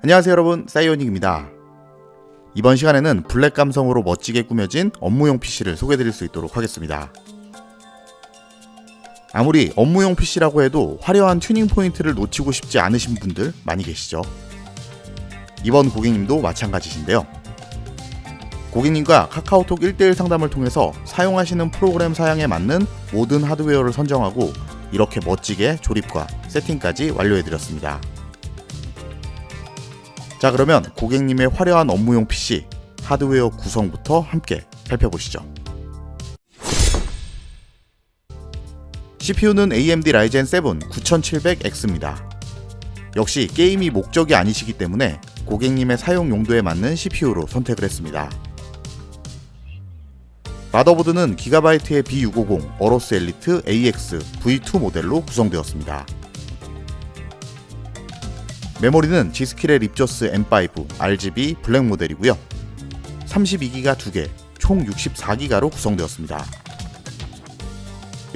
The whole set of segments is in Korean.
안녕하세요 여러분 사이오닉입니다. 이번 시간에는 블랙 감성으로 멋지게 꾸며진 업무용 PC를 소개드릴 수 있도록 하겠습니다. 아무리 업무용 PC라고 해도 화려한 튜닝 포인트를 놓치고 싶지 않으신 분들 많이 계시죠. 이번 고객님도 마찬가지신데요. 고객님과 카카오톡 1대1 상담을 통해서 사용하시는 프로그램 사양에 맞는 모든 하드웨어를 선정하고 이렇게 멋지게 조립과 세팅까지 완료해드렸습니다. 자 그러면 고객님의 화려한 업무용 PC 하드웨어 구성부터 함께 살펴보시죠. CPU는 AMD Ryzen 7 9700X입니다. 역시 게임이 목적이 아니시기 때문에 고객님의 사용 용도에 맞는 CPU로 선택을 했습니다. 마더보드는 기가바이트의 B650 어로스 엘리트 AX V2 모델로 구성되었습니다. 메모리는 지스킬의 립조스 M5 RGB 블랙 모델이고요. 32기가 2개, 총 64기가로 구성되었습니다.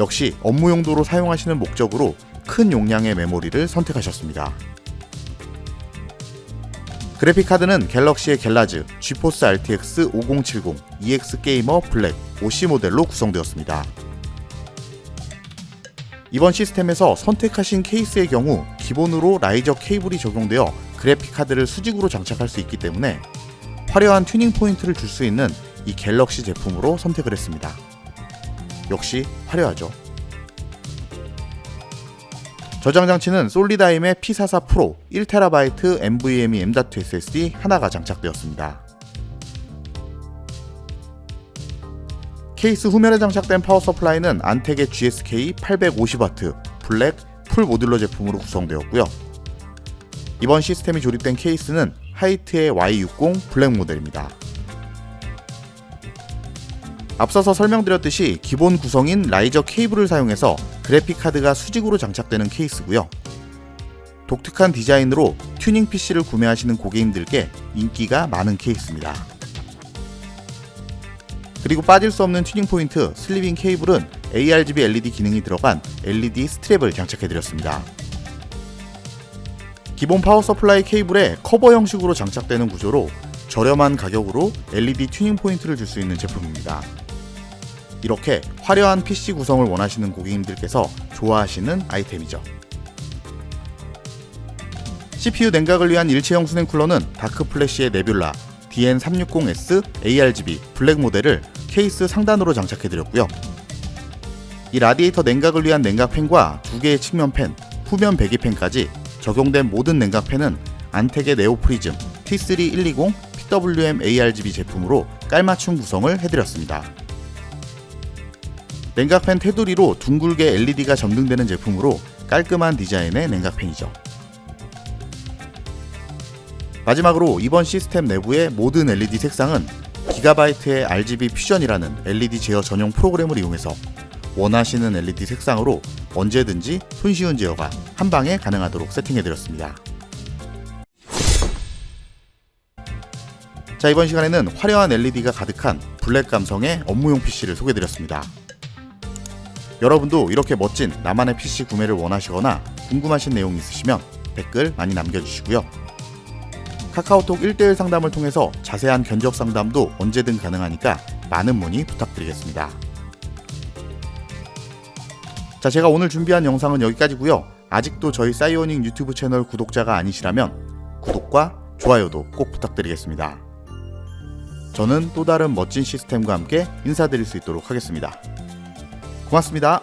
역시 업무 용도로 사용하시는 목적으로 큰 용량의 메모리를 선택하셨습니다. 그래픽 카드는 갤럭시의 갤라즈, GeForce RTX 5070, EX 게이머 블랙, OC 모델로 구성되었습니다. 이번 시스템에서 선택하신 케이스의 경우 기본으로 라이저 케이블이 적용되어 그래픽 카드를 수직으로 장착할 수 있기 때문에 화려한 튜닝 포인트를 줄 수 있는 이 갤럭시 제품으로 선택을 했습니다. 역시 화려하죠. 저장 장치는 솔리다임의 P44 프로 1TB NVMe M.2 SSD 하나가 장착되었습니다. 케이스 후면에 장착된 파워 서플라이는 안텍의 GSK 850W 블랙 풀 모듈러 제품으로 구성되었고요. 이번 시스템이 조립된 케이스는 하이트의 Y60 블랙 모델입니다. 앞서서 설명드렸듯이 기본 구성인 라이저 케이블을 사용해서 그래픽 카드가 수직으로 장착되는 케이스고요. 독특한 디자인으로 튜닝 PC를 구매하시는 고객님들께 인기가 많은 케이스입니다. 그리고 빠질 수 없는 튜닝 포인트 슬리빙 케이블은 ARGB LED 기능이 들어간 LED 스트랩을 장착해드렸습니다. 기본 파워 서플라이 케이블에 커버 형식으로 장착되는 구조로 저렴한 가격으로 LED 튜닝 포인트를 줄 수 있는 제품입니다. 이렇게 화려한 PC 구성을 원하시는 고객님들께서 좋아하시는 아이템이죠. CPU 냉각을 위한 일체형 수냉 쿨러는 다크 플래시의 네뷸라 DN360S ARGB 블랙 모델을 케이스 상단으로 장착해드렸고요. 이 라디에이터 냉각을 위한 냉각팬과 두 개의 측면 팬, 후면 배기팬까지 적용된 모든 냉각팬은 안텍의 네오프리즘 T3120 PWM ARGB 제품으로 깔맞춤 구성을 해드렸습니다. 냉각팬 테두리로 둥글게 LED가 점등되는 제품으로 깔끔한 디자인의 냉각팬이죠. 마지막으로 이번 시스템 내부의 모든 LED 색상은 기가바이트의 RGB 퓨전이라는 LED 제어 전용 프로그램을 이용해서 원하시는 LED 색상으로 언제든지 손쉬운 제어가 한 방에 가능하도록 세팅해드렸습니다. 자 이번 시간에는 화려한 LED가 가득한 블랙 감성의 업무용 PC를 소개드렸습니다. 여러분도 이렇게 멋진 나만의 PC 구매를 원하시거나 궁금하신 내용 있으시면 댓글 많이 남겨주시고요. 카카오톡 1대1 상담을 통해서 자세한 견적 상담도 언제든 가능하니까 많은 문의 부탁드리겠습니다. 자, 제가 오늘 준비한 영상은 여기까지고요. 아직도 저희 사이오닉 유튜브 채널 구독자가 아니시라면 구독과 좋아요도 꼭 부탁드리겠습니다. 저는 또 다른 멋진 시스템과 함께 인사드릴 수 있도록 하겠습니다. 고맙습니다.